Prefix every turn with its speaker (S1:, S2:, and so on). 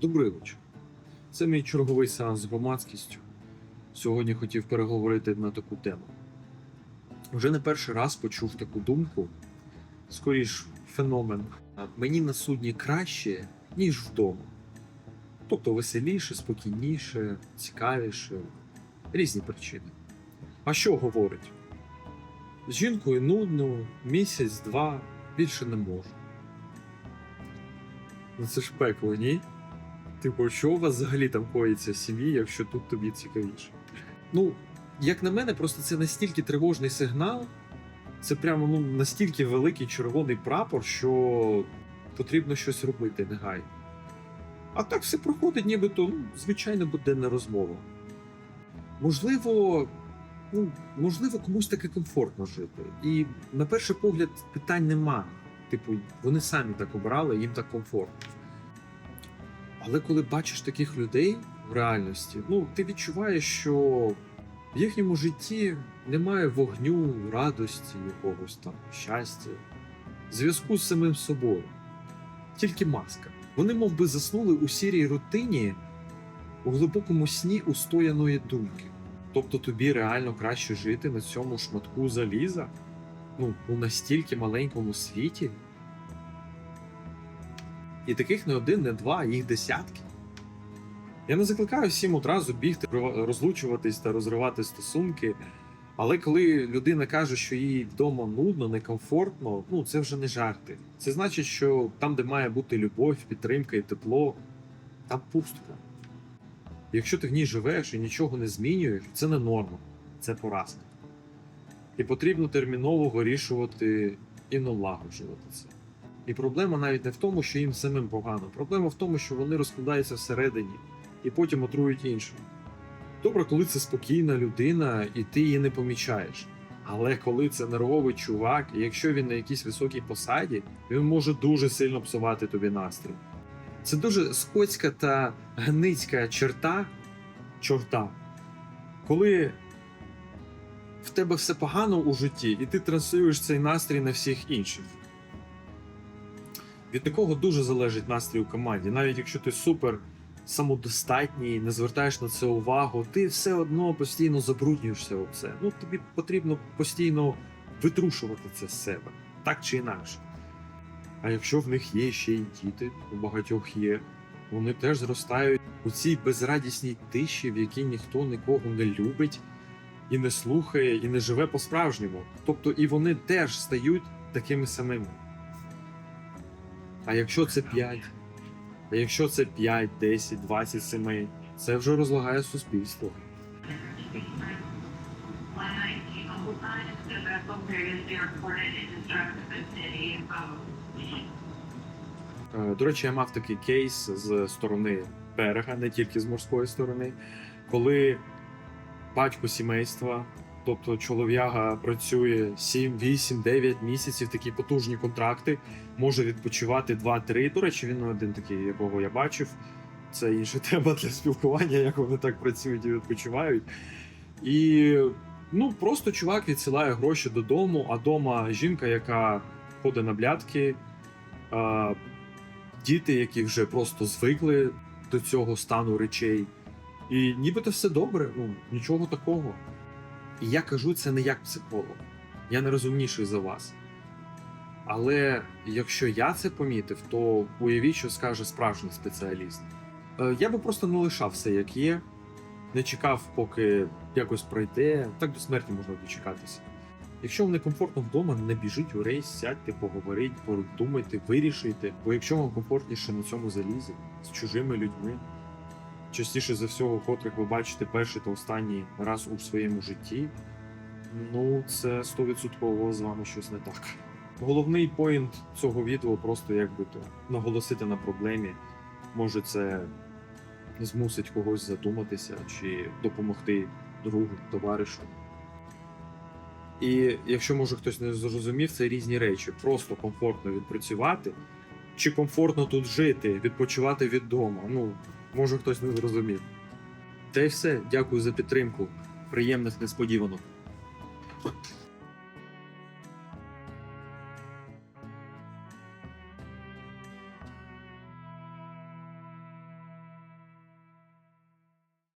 S1: Добрий вечір. Це мій черговий сеанс з громадськістю. Сьогодні хотів переговорити на таку тему. Вже не перший раз почув таку думку, скоріш феномен. Мені на судні краще, ніж вдома. Тобто веселіше, спокійніше, цікавіше, різні причини. А що говорить? З жінкою нудно, місяць-два більше не можу. Ну це ж пекло, ні? Типу, що у вас взагалі там коїться в сім'ї, якщо тут тобі цікавіше? Ну, як на мене, просто це настільки тривожний сигнал, це прямо ну, настільки великий червоний прапор, що потрібно щось робити негайно. А так все проходить, нібито ну, звичайна буденна розмова. Можливо, ну, можливо, комусь таки комфортно жити. І на перший погляд питань нема. Типу, вони самі так обрали, їм так комфортно. Але коли бачиш таких людей в реальності, ну ти відчуваєш, що в їхньому житті немає вогню, радості, якогось там щастя, зв'язку з самим собою. Тільки маска. Вони мов би, заснули у сірій рутині, у глибокому сні устояної думки. Тобто тобі реально краще жити на цьому шматку заліза? Ну, у настільки маленькому світі? І таких не один, не два, їх десятки. Я не закликаю всім одразу бігти, розлучуватись та розривати стосунки. Але коли людина каже, що їй вдома нудно, некомфортно, ну це вже не жарти. Це значить, що там, де має бути любов, підтримка і тепло, там пустка. Якщо ти в ній живеш і нічого не змінюєш, це не норма, це поразка. І потрібно терміново вирішувати і налагоджувати це. І проблема навіть не в тому, що їм самим погано. Проблема в тому, що вони розкладаються всередині і потім отрують іншим. Добре, коли це спокійна людина, і ти її не помічаєш. Але коли це нервовий чувак, і якщо він на якійсь високій посаді, він може дуже сильно псувати тобі настрій. Це дуже скотська та гницька черта, чорта, коли в тебе все погано у житті, і ти транслюєш цей настрій на всіх інших. Від такого дуже залежить настрій у команді. Навіть якщо ти супер самодостатній, не звертаєш на це увагу, ти все одно постійно забруднюєшся об це. Ну тобі потрібно постійно витрушувати це з себе, так чи інакше. А якщо в них є ще й діти, у багатьох є, вони теж зростають у цій безрадісній тиші, в якій ніхто нікого не любить і не слухає, і не живе по-справжньому. Тобто і вони теж стають такими самими. А якщо це 5, а якщо це 5, 10, 20 сімей, це вже розлагає суспільство. Е, До речі, я мав такий кейс з сторони берега, не тільки з морської сторони, коли батько сімейства, тобто чолов'яга працює 7, 8, 9 місяців, такі потужні контракти, може відпочивати 2-3. До речі, він один такий, якого я бачив. Це інша тема для спілкування, як вони так працюють і відпочивають. І ну просто чувак відсилає гроші додому, а дома жінка, яка ходить на блядки, а, діти, які вже просто звикли до цього стану речей. І нібито все добре, ну нічого такого. І я кажу це не як психолог. Я не розумніший за вас. Але якщо я це помітив, то уявіть, що скаже справжній спеціаліст. Е, Я би просто не лишав все як є, не чекав, поки якось пройде, так до смерті можна дочекатися. Якщо вам некомфортно вдома, не біжіть у рейс, сядьте, поговоріть, подумайте, вирішуйте. Бо якщо вам комфортніше на цьому залізі з чужими людьми, частіше за всього, котрих ви бачите перший та останній раз у своєму житті, ну це 100% з вами щось не так. Головний поінт цього відео просто якби то наголосити на проблемі. Може, це змусить когось задуматися чи допомогти другу, товаришу. І якщо може хтось не зрозумів, це різні речі. Просто комфортно відпрацювати, чи комфортно тут жити, відпочивати від дому. Ну, може хтось не зрозумів. Та й все. Дякую за підтримку. Приємних несподіванок.